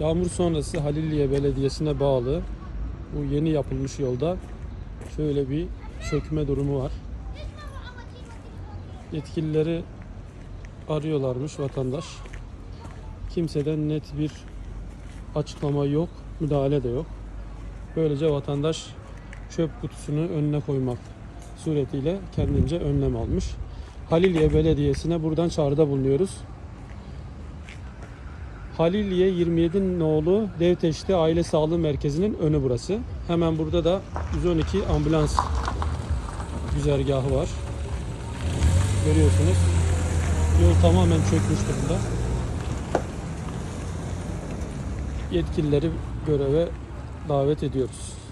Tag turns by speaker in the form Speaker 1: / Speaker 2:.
Speaker 1: Yağmur sonrası Halilliye Belediyesi'ne bağlı bu yeni yapılmış yolda şöyle bir çökme durumu var. Yetkilileri arıyorlarmış vatandaş. Kimseden net bir açıklama yok, müdahale de yok. Böylece vatandaş çöp kutusunu önüne koymak suretiyle kendince önlem almış. Haliliye Belediyesi'ne buradan çağrıda bulunuyoruz. Haliliye 27 nolu Devteşti Aile Sağlığı Merkezi'nin önü burası. Hemen burada da 112 ambulans güzergahı var. Görüyorsunuz. Yol tamamen çökmüş durumda. Yetkilileri göreve davet ediyoruz.